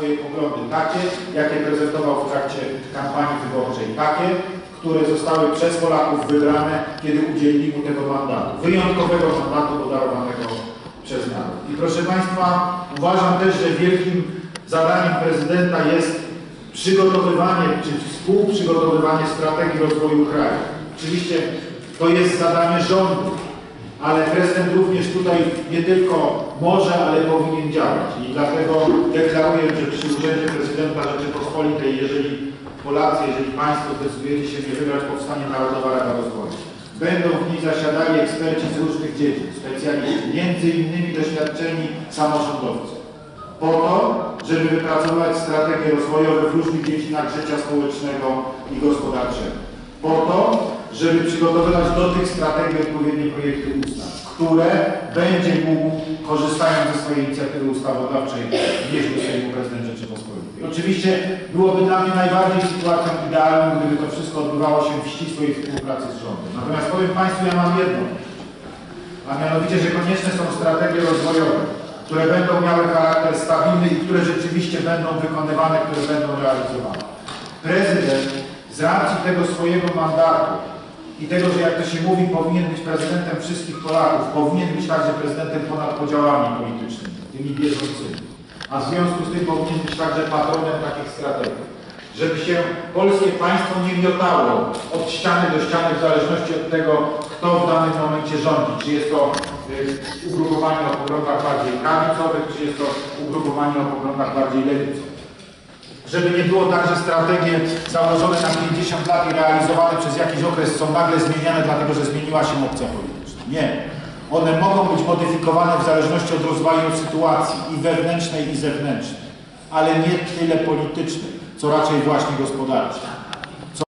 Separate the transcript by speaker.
Speaker 1: swoje poglądy takie, jakie prezentował w trakcie kampanii wyborczej, takie, które zostały przez Polaków wybrane, kiedy udzielili mu tego mandatu, wyjątkowego mandatu podarowanego przez naród. I proszę Państwa, uważam też, że wielkim zadaniem prezydenta jest przygotowywanie, czy współprzygotowywanie strategii rozwoju kraju. Oczywiście to jest zadanie rządu, ale prezydent również tutaj nie tylko może, ale powinien działać. I dlatego deklaruję, że przy urzędzie prezydenta Rzeczypospolitej, jeżeli Polacy, jeżeli Państwo zdecydujecie się nie wybrać, powstanie Narodowa Rada Rozwoju. Będą w niej zasiadali eksperci z różnych dziedzin, specjaliści, między innymi doświadczeni samorządowcy. Po to, żeby wypracować strategie rozwojowe w różnych dziedzinach życia społecznego i gospodarczego. Żeby przygotowywać do tych strategii odpowiednie projekty ustaw, które będzie mógł, korzystając ze swojej inicjatywy ustawodawczej, wnieść do Sejmu prezydent Rzeczypospolitej. Oczywiście byłoby dla mnie najbardziej sytuacją idealną, gdyby to wszystko odbywało się w ścisłej współpracy z rządem. Natomiast powiem Państwu, ja mam jedno, a mianowicie, że konieczne są strategie rozwojowe, które będą miały charakter stabilny i które rzeczywiście będą wykonywane, które będą realizowane. Prezydent z racji tego swojego mandatu i tego, że jak to się mówi, powinien być prezydentem wszystkich Polaków, powinien być także prezydentem ponad podziałami politycznymi, tymi bieżącymi. A w związku z tym powinien być także patronem takich strategii. Żeby się polskie państwo nie miotało od ściany do ściany w zależności od tego, kto w danym momencie rządzi. Czy jest to y, ugrupowanie o poglądach bardziej prawicowych, czy jest to ugrupowanie o poglądach bardziej lewicowych żeby nie było tak, że strategie założone na 50 lat i realizowane przez jakiś okres są nagle zmieniane, dlatego że zmieniła się opcja polityczna. Nie. One mogą być modyfikowane w zależności od rozwoju sytuacji i wewnętrznej, i zewnętrznej, ale nie tyle politycznej, co raczej właśnie gospodarczej.